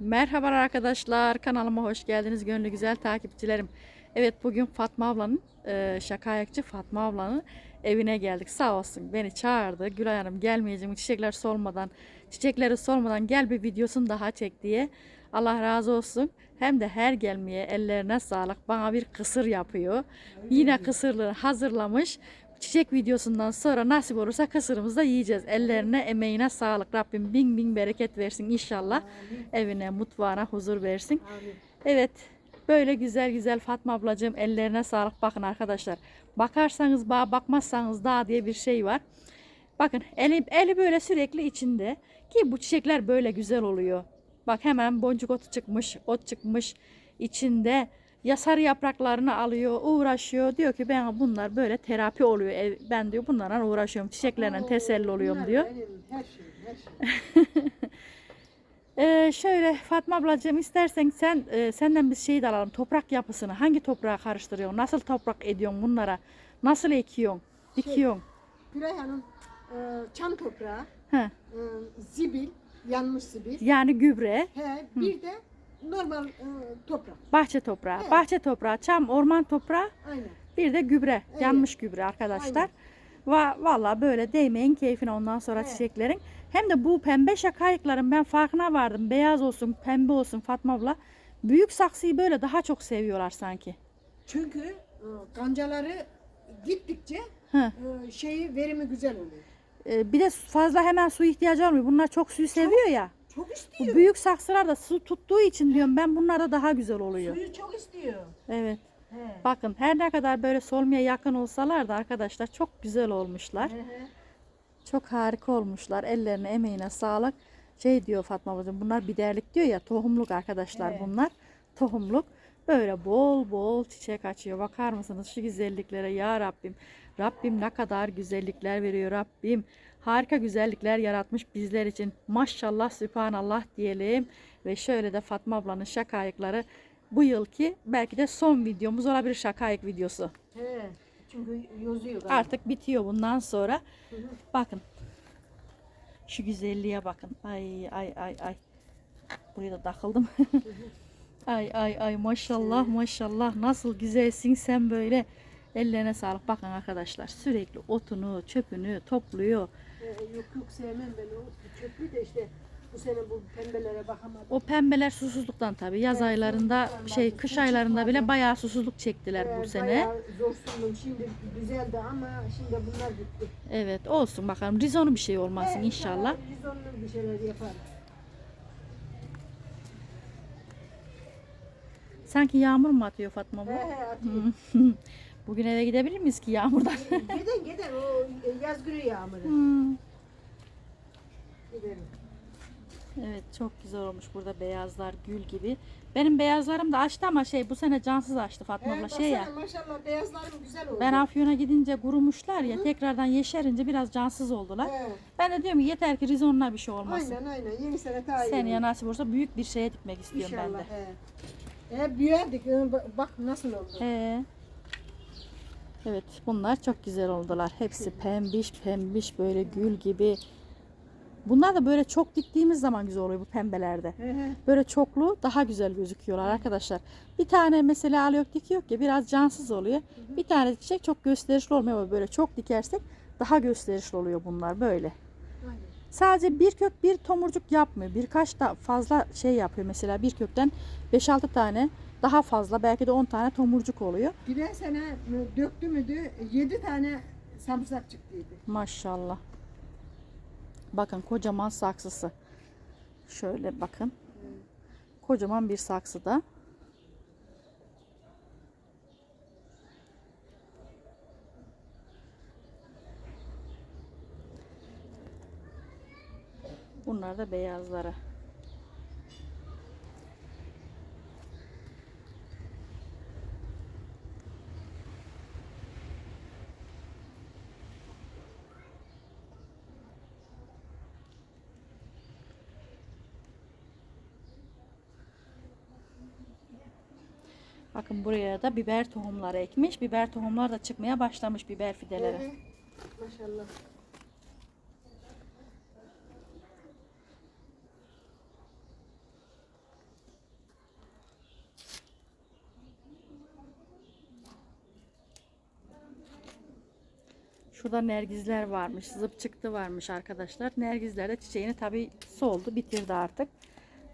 Merhabalar arkadaşlar. Kanalıma hoş geldiniz. Gönlü güzel takipçilerim. Evet bugün Fatma ablanın, e, şaka ayakçı Fatma ablanın evine geldik. Sağ olsun beni çağırdı. Gülay Hanım gelmeyeceğim çiçekler solmadan, çiçekleri solmadan gel bir videosunu daha çek diye. Allah razı olsun. Hem de her gelmeye ellerine sağlık. Bana bir kısır yapıyor. Yine kısırlığı hazırlamış. Çiçek videosundan sonra nasip olursa kısırımızı da yiyeceğiz. Ellerine, emeğine sağlık. Rabbim bin bin bereket versin inşallah. Evine, mutfağına huzur versin. Evet. Böyle güzel güzel Fatma ablacığım ellerine sağlık. Bakın arkadaşlar. Bakarsanız bağ, bakmazsanız dağ diye bir şey var. Bakın eli, eli böyle sürekli içinde. Ki bu çiçekler böyle güzel oluyor. Bak hemen boncuk otu çıkmış, ot çıkmış içinde. Ya sarı yapraklarını alıyor, uğraşıyor. Diyor ki ben bunlar böyle terapi oluyor. Ben diyor bunlarla uğraşıyorum. Çiçeklerle teselli oluyorum diyor. Benim her şey, her şey. Ee, şöyle Fatma ablacığım istersen sen e, senden bir şey de alalım. Toprak yapısını hangi toprağa karıştırıyorsun? Nasıl toprak ediyorsun bunlara? Nasıl ekiyorsun? Dikiyorsun? Gülay Hanım e, çam toprağı, He. e, zibil, yanmış zibil. Yani gübre, He, bir de normal e, toprak. bahçe toprağı. Evet. Bahçe toprağı, çam, orman toprağı, Aynen. bir de gübre. Evet. Yanmış gübre arkadaşlar. Va valla böyle değmeyin keyfine ondan sonra Evet. çiçeklerin. Hem de bu pembe şakayıkların ben farkına vardım. Beyaz olsun, pembe olsun Fatma abla. Büyük saksıyı böyle daha çok seviyorlar sanki. Çünkü e, kancaları gittikçe Hı. e, şeyi verimi güzel oluyor. Ee, bir de fazla hemen su ihtiyacı olmuyor. Bunlar çok suyu seviyor ya. Çok Bu istiyor. büyük saksılar da su tuttuğu için diyorum ben bunlarda daha güzel oluyor. Suyu çok istiyor. Evet. He. Bakın her ne kadar böyle solmaya yakın olsalar da arkadaşlar çok güzel olmuşlar. He, he. Çok harika olmuşlar. Ellerine emeğine sağlık. Şey diyor Fatma ablacığım bunlar biderlik diyor ya tohumluk arkadaşlar Evet. bunlar. Tohumluk. Böyle bol bol çiçek açıyor. Bakar mısınız şu güzelliklere ya Rabbim. Rabbim ne kadar güzellikler veriyor Rabbim. Harika güzellikler yaratmış bizler için. Maşallah Sübhanallah diyelim. Ve şöyle de Fatma ablanın şakayıkları bu yılki belki de son videomuz olabilir şakayık videosu. He. Çünkü yozuyor galiba. Artık bitiyor bundan sonra. Bakın. Şu güzelliğe bakın. Ay ay ay ay. Buraya da takıldım. ay ay ay maşallah maşallah. Nasıl güzelsin sen böyle. Ellerine sağlık. Bakın arkadaşlar sürekli otunu, çöpünü topluyor. Ee, yok yok sevmem ben o çöplü de işte bu sene bu pembelere bakamadım. O pembeler susuzluktan tabii. Yaz Evet, aylarında susuzluktan şey kış aylarında bile çıkmadı. bayağı susuzluk çektiler bu Ee, sene. bayağı zor sundum. Şimdi düzeldi ama şimdi bunlar bitti. Evet olsun bakalım. Rizonu bir şey olmasın Ee, inşallah. Biz onunla bir şeyler yaparız. Sanki yağmur mu atıyor Fatma bu? He he atayım. Bugün eve gidebilir miyiz ki yağmurdan? Giden giden o e, yaz günü yağmuru. Hmm. Gidelim. Evet çok güzel olmuş burada beyazlar gül gibi. Benim beyazlarım da açtı ama şey bu sene cansız açtı Fatma abla şey ya. maşallah beyazlarım güzel oldu. Ben Afyon'a gidince kurumuşlar ya tekrardan yeşerince biraz cansız oldular. He, Ben de diyorum ki yeter ki rizonuna bir şey olmasın. Aynen aynen yeni sene daha iyi. Seneye nasip olursa büyük bir şeye dikmek istiyorum ben de. İnşallah. He. He, büyüdük. Ee, Bak nasıl oldu. He. Evet bunlar çok güzel oldular. Hepsi pembiş pembiş böyle gül gibi. Bunlar da böyle çok diktiğimiz zaman güzel oluyor bu pembelerde. Böyle çoklu daha güzel gözüküyorlar arkadaşlar. Bir tane mesela alıyor dikiyor ki biraz cansız oluyor. Bir tane dikecek çok gösterişli olmuyor ama böyle çok dikersek daha gösterişli oluyor bunlar böyle. Sadece bir kök bir tomurcuk yapmıyor. Birkaç da fazla şey yapıyor mesela bir kökten 5-6 tane daha fazla belki de 10 tane tomurcuk oluyor. Giden sene döktü müydü? 7 tane samsak çıktıydı. Maşallah. Bakın kocaman saksısı. Şöyle bakın. Kocaman bir saksıda. Bunlar da beyazları. Bakın buraya da biber tohumları ekmiş. Biber tohumlar da çıkmaya başlamış biber fideleri. Maşallah. Şurada nergizler varmış. Zıp çıktı varmış arkadaşlar. Nergizler de çiçeğini tabii soldu. Bitirdi artık.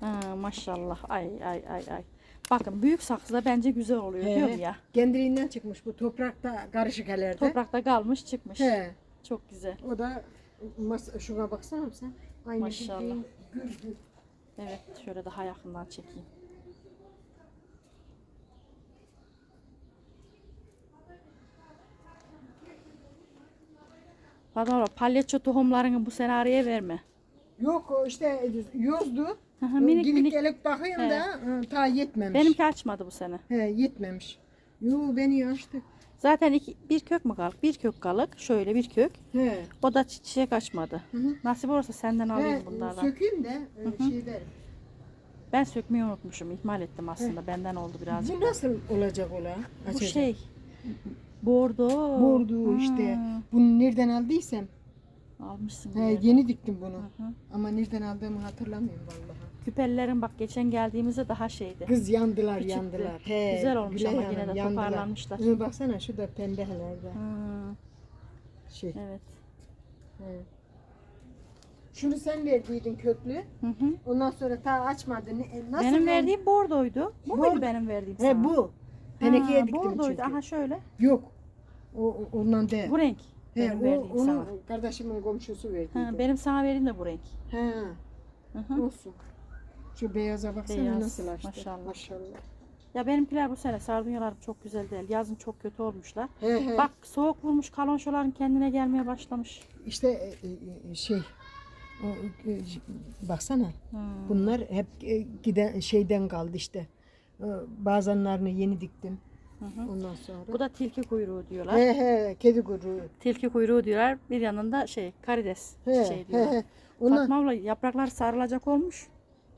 Ha, maşallah. Ay ay ay ay. Bakın büyük saksıda bence güzel oluyor He. diyorum ya. Kendiliğinden çıkmış bu toprakta karışık herlerde. Toprakta kalmış çıkmış. He. Çok güzel. O da mas şuna baksana sen. Aynı Maşallah. bildiğin gül gül. Evet şöyle daha yakından çekeyim. Pardon, palyaço tohumlarını bu sene araya verme. Yok o işte yozdu. Hı hı, minik Gidip minik. gelip bakayım He. da ta yetmemiş. Benimki açmadı bu sene. He yetmemiş. Yo beni açtı. Zaten iki, bir kök mü kalık? Bir kök kalık. Şöyle bir kök. He. O da çi- çiçek açmadı. Hı hı. Nasip olursa senden alayım He, bunlardan. sökeyim de e, şey derim. Ben sökmeyi unutmuşum. ihmal ettim aslında. Benden oldu birazcık. Bu nasıl olacak ola? Bu Açacak. şey. Bordo. Bordo işte. Ha, Bunu nereden aldıysam. Almışsın. He, yerden. yeni diktim bunu. Hı hı. Ama nereden aldığımı hatırlamıyorum vallahi. Küpelilerin bak geçen geldiğimizde daha şeydi. Kız yandılar Küçüktü. yandılar. He, Güzel olmuş Gülay ama Hanım, yine de yandılar. toparlanmışlar. Hı, baksana şu da pembe helerde. Şey. evet. He. Şunu sen verdiydin köklü. Hı hı. Ondan sonra ta açmadın. E, nasıl Benim verdiğim bordoydu. Bu muydu Bordo. benim verdiğim sana? He bu. Tenekeye Ha, diktim bordoydu. çünkü. Aha şöyle. Yok. O, o- ondan değil. Bu renk. He, benim o, verdiğim onu sana. kardeşimin komşusu verdiydi. Ha, benim sana verdiğim de bu renk. He, Hı hı. olsun. Şu beyaza baksana Beyaz, nasıl açtı. maşallah. Maşallah. Ya benimkiler bu sene sardunyalarım çok güzel değil. Yazın çok kötü olmuşlar. He he. Bak soğuk vurmuş kalonşoların kendine gelmeye başlamış. İşte e, e, şey o, e, baksana Hmm. bunlar hep e, giden şeyden kaldı işte. E, Bazanlarını yeni diktim. Hı hı. Ondan sonra. Bu da tilki kuyruğu diyorlar. He he kedi kuyruğu. Tilki kuyruğu diyorlar. Bir yanında şey karides He şey he diyorlar. he. Ona Fatma abla yapraklar sarılacak olmuş.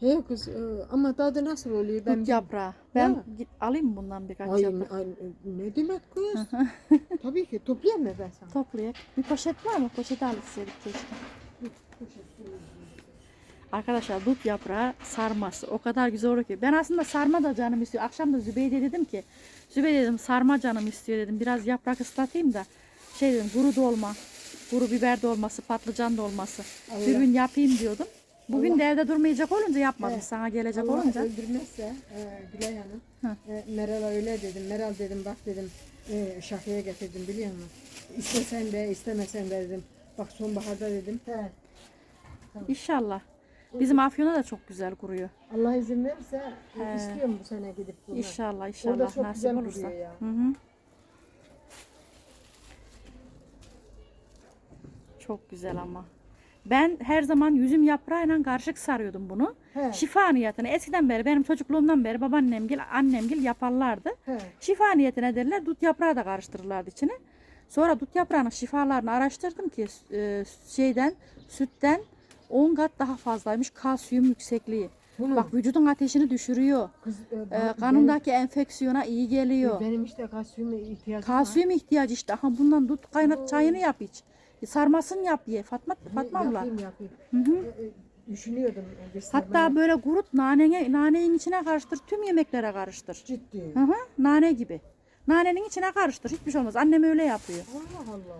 He kız e, ama tadı nasıl oluyor ben Dut yaprağı. Ben Ha. git, alayım bundan birkaç Ay, yaprak. ay, ne demek kız? Tabii ki toplayayım mı ben sana? Toplayak. Bir poşet var mı? Poşeti alıp istedik keşke. Arkadaşlar dut yaprağı sarması o kadar güzel oluyor ki. Ben aslında sarma da canım istiyor. Akşam da Zübeyde dedim ki Zübeyde dedim sarma canım istiyor dedim. Biraz yaprak ıslatayım da şey dedim kuru dolma, kuru biber dolması, patlıcan dolması. Allah. Bir gün yapayım diyordum. Bugün Allah. de evde durmayacak olunca yapmadım. He. Sana gelecek Allah olunca. öldürmezse e, Gülay Hanım. Hı. E, Meral'a öyle dedim. Meral dedim bak dedim e, şakaya getirdim biliyor musun? İstesen de istemesen de dedim. Bak sonbaharda dedim. He. İnşallah. Bizim Afyon'a da çok güzel kuruyor. Allah izin verirse He. istiyorum bu sene gidip bunu. İnşallah inşallah Orada çok nasip güzel olursa. kuruyor ya. Hı hı. Çok güzel ama. Ben her zaman yüzüm yaprağıyla karışık sarıyordum bunu. He. Şifa niyetine. Eskiden beri benim çocukluğumdan beri babaannemgil, annemgil yaparlardı. He. Şifa niyetine derler dut yaprağı da karıştırırlardı içine. Sonra dut yaprağının şifalarını araştırdım ki e, şeyden sütten 10 kat daha fazlaymış kalsiyum yüksekliği. Bunu, Bak vücudun ateşini düşürüyor. kız, e, E, bana- kanındaki enfeksiyona iyi benim, geliyor. benim işte kalsiyum ihtiyacım Kalsiyum ihtiyacı işte. Aha bundan dut kaynat çayını yap iç. Sarmasını yap ye. Fatma. Fatma abla. Yapayım yapayım. Hı hı. E, e, düşünüyordum. Hatta sarma- böyle kurut naneye, nanenin içine karıştır. Tüm yemeklere karıştır. Ciddi. Hı hı. Nane gibi. Nanenin içine karıştır. Hiçbir şey olmaz. Annem öyle yapıyor. Allah Allah.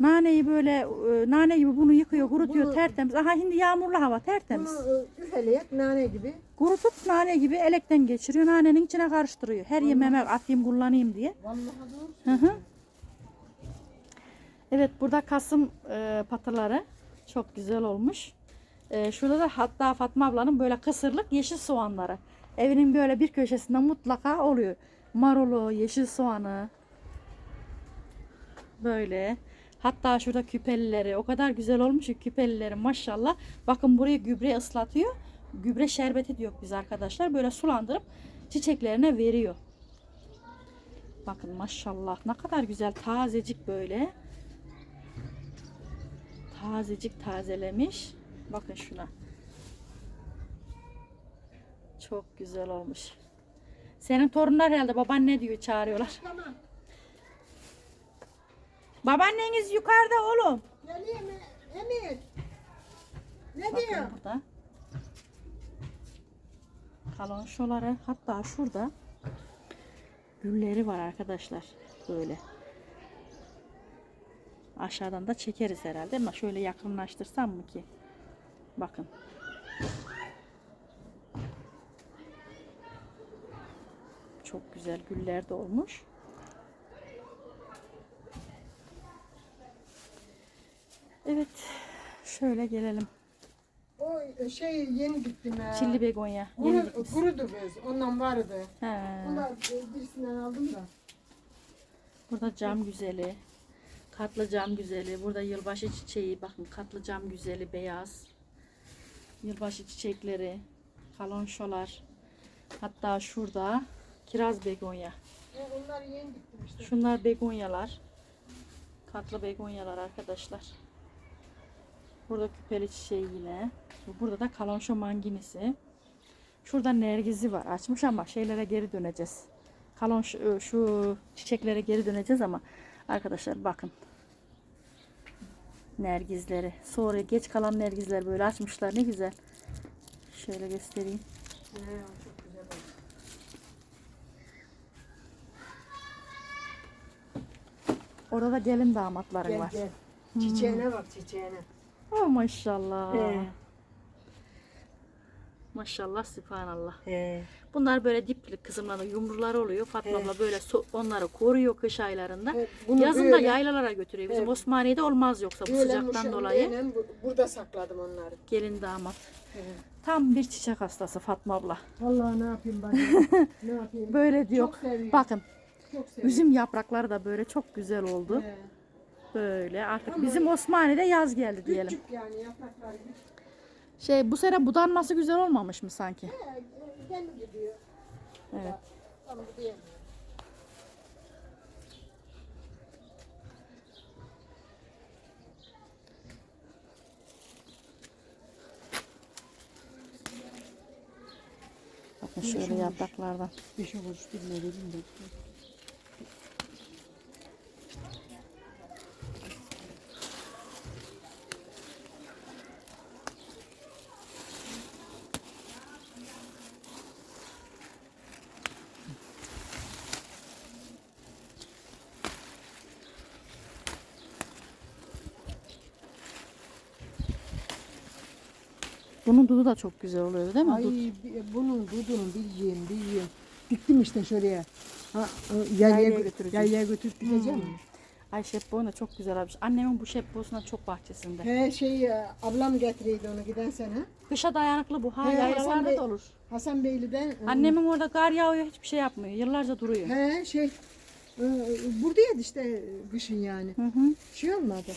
Naneyi böyle e, nane gibi bunu yıkıyor, kurutuyor Bunu- tertemiz. Aha şimdi yağmurlu hava tertemiz. Bunu üfeleyek nane gibi. Kurutup nane gibi elekten geçiriyor. Nanenin içine karıştırıyor. Her yemeğime atayım kullanayım diye. Vallahi doğru. Hı hı. Evet burada Kasım e, patırları çok güzel olmuş. E, şurada da hatta Fatma ablanın böyle kısırlık yeşil soğanları. Evinin böyle bir köşesinde mutlaka oluyor. Marulu, yeşil soğanı. Böyle. Hatta şurada küpelileri o kadar güzel olmuş ki küpelileri maşallah. Bakın buraya gübre ıslatıyor. Gübre şerbeti diyor biz arkadaşlar. Böyle sulandırıp çiçeklerine veriyor. Bakın maşallah ne kadar güzel tazecik böyle. Tazecik tazelemiş. Bakın şuna. Çok güzel olmuş. Senin torunlar herhalde baban ne diyor çağırıyorlar. Tamam. Babaanneniz yukarıda oğlum. Geleyim mi? Emir. Ne Bakın diyor? burada. Kalonşoları hatta şurada gülleri var arkadaşlar. Böyle. Aşağıdan da çekeriz herhalde ama şöyle yakınlaştırsam mı ki? Bakın. Çok güzel güller de olmuş. Evet. Şöyle gelelim. O şey yeni gittim ya. Çilli begonya. Yeni gitmiş. kurudu biz. Ondan vardı. He. Bunlar e, birisinden aldım da. Burada cam güzeli. Katlı cam güzeli. Burada yılbaşı çiçeği. Bakın katlı cam güzeli beyaz. Yılbaşı çiçekleri. Kalonşolar. Hatta şurada kiraz begonya. Onlar yeni işte. Şunlar begonyalar. Katlı begonyalar arkadaşlar. Burada küpeli çiçeği yine. Burada da kalonşo manginisi. Şurada nergizi var. Açmış ama şeylere geri döneceğiz. Kalonşo şu çiçeklere geri döneceğiz ama arkadaşlar bakın. Nergizleri. Sonra geç kalan nergizler böyle açmışlar. Ne güzel. Şöyle göstereyim. He, o çok güzel oldu. Orada gelin damatların Gel var. gel. Çiçeğine bak çiçeğine. Oh maşallah. He. Maşallah sübhanallah. He. Bunlar böyle dipli kızımların yumrular oluyor. Fatma Evet. abla böyle so- onları koruyor kış aylarında. Evet, bunu Yazın da böyle- yaylalara götürüyor. Bizim Evet. Osmaniye'de olmaz yoksa bu Böyle sıcaktan dolayı. bu- burada sakladım onları. Gelin damat. Tam bir çiçek hastası Fatma abla. Vallahi ne yapayım ben? ne yapayım? Böyle diyor. Çok seviyorum. Bakın Çok seviyorum. üzüm yaprakları da böyle çok güzel oldu. He. Böyle artık bizim Osmaniye'de yaz geldi diyelim. Küçük yani yaprakları küçük. Şey bu sene budanması güzel olmamış mı sanki? He, Kendi gidiyor. Evet. Bakın şöyle yapraklardan. Beş bilmiyorum da. Bunun dudu da çok güzel oluyor değil mi? Ay Dut. bi- bunun dudunu bileyim bileyim. Diktim işte şuraya. Ha, o Yaylaya yaylaya, gö- götüreceğim. yaylaya götürüp gideceğim. mi? Ay şebboğun da çok güzel olmuş. Annemin bu şebboğusundan çok bahçesinde. He şey e, ablam getireydi onu giden sene. Kışa dayanıklı bu. Ha He, Hasan yaylalarda Bey- da olur. Hasan Beyli'den. e, Annemin orada kar yağıyor hiçbir şey yapmıyor. Yıllarca duruyor. He şey e, buradaydı işte e, kışın yani. Hı hı. Şey olmadı.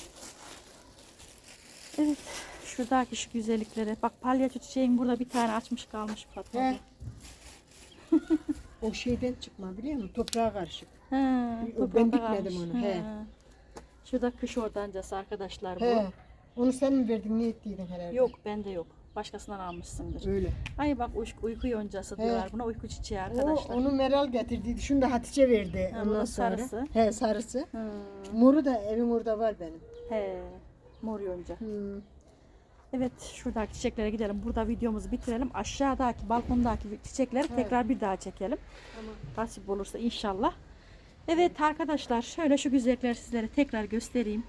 Evet. Şuradaki şu güzelliklere. Bak palyaço çiçeğin burada bir tane açmış kalmış. He. abla. O şeyden çıkma biliyor musun? Toprağa karışık. He, Ben dikmedim onu, he. Şurada kış ordancası arkadaşlar bu. He. Onu sen mi verdin? Ne ettiydin herhalde? Yok bende yok. Başkasından almışsındır. Öyle. Ay bak uyku, uyku yoncası He. diyorlar buna uyku çiçeği O, arkadaşlar. onu Meral getirdiydi. Şunu da Hatice verdi. Ha, ondan da sonra. sarısı. He sarısı. Hı. Moru da evin orada var benim. He. Mor yonca. Hmm. Evet şuradaki çiçeklere gidelim. Burada videomuzu bitirelim. Aşağıdaki balkondaki çiçekleri tekrar bir daha çekelim. Tamam. Nasip olursa inşallah. Evet arkadaşlar şöyle şu güzellikleri sizlere tekrar göstereyim.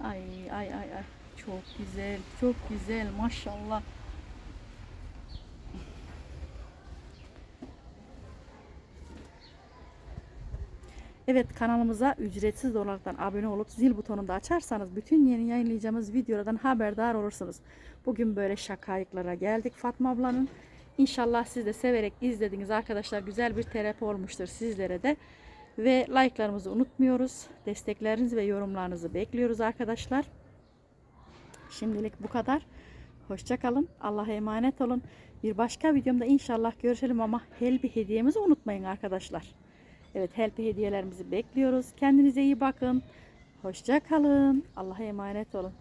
Ay ay ay ay. Çok güzel. Çok güzel maşallah. Evet kanalımıza ücretsiz olaraktan abone olup zil butonunu da açarsanız bütün yeni yayınlayacağımız videolardan haberdar olursunuz. Bugün böyle şakayıklara geldik Fatma ablanın. İnşallah siz de severek izlediniz arkadaşlar. Güzel bir terapi olmuştur sizlere de. Ve like'larımızı unutmuyoruz. Desteklerinizi ve yorumlarınızı bekliyoruz arkadaşlar. Şimdilik bu kadar. Hoşçakalın. Allah'a emanet olun. Bir başka videomda inşallah görüşelim ama helbi hediyemizi unutmayın arkadaşlar. Evet helpi hediyelerimizi bekliyoruz. Kendinize iyi bakın. Hoşça kalın. Allah'a emanet olun.